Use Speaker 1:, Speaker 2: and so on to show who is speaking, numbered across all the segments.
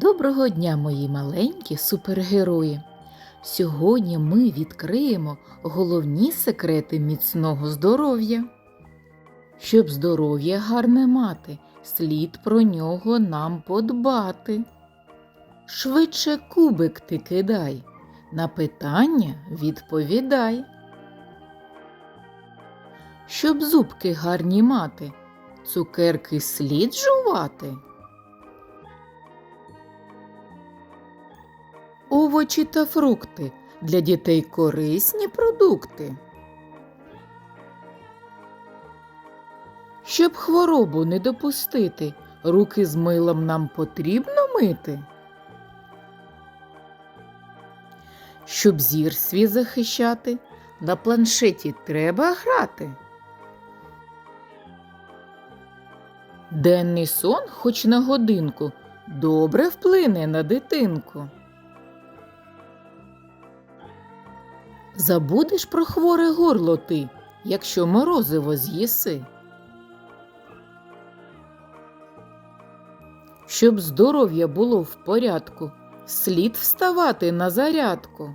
Speaker 1: Доброго дня, мої маленькі супергерої! Сьогодні ми відкриємо головні секрети міцного здоров'я. Щоб здоров'я гарне мати, слід про нього нам подбати. Швидше кубик ти кидай, на питання відповідай. Щоб зубки гарні мати, цукерки слід жувати. Овочі та фрукти для дітей корисні продукти. Щоб хворобу не допустити, руки з милом нам потрібно мити. Щоб зір свій захищати, на планшеті треба грати. Денний сон, хоч на годинку, добре вплине на дитинку. Забудеш про хворе горло ти, якщо морозиво з'їси. Щоб здоров'я було в порядку, слід вставати на зарядку.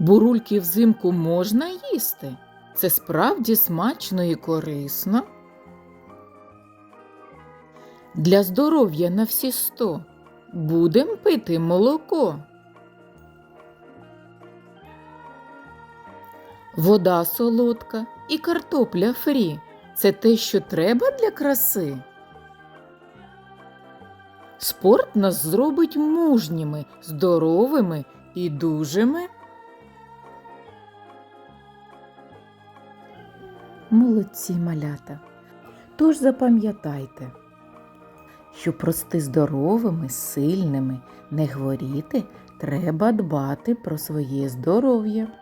Speaker 1: Бурульки взимку можна їсти. Це справді смачно і корисно. Для здоров'я на всі сто будем пити молоко. Вода солодка і картопля фрі це те, що треба для краси. Спорт нас зробить мужніми, здоровими і дужими. Молодці малята. Тож запам'ятайте, щоб рости здоровими, сильними, не хворіти, треба дбати про своє здоров'я.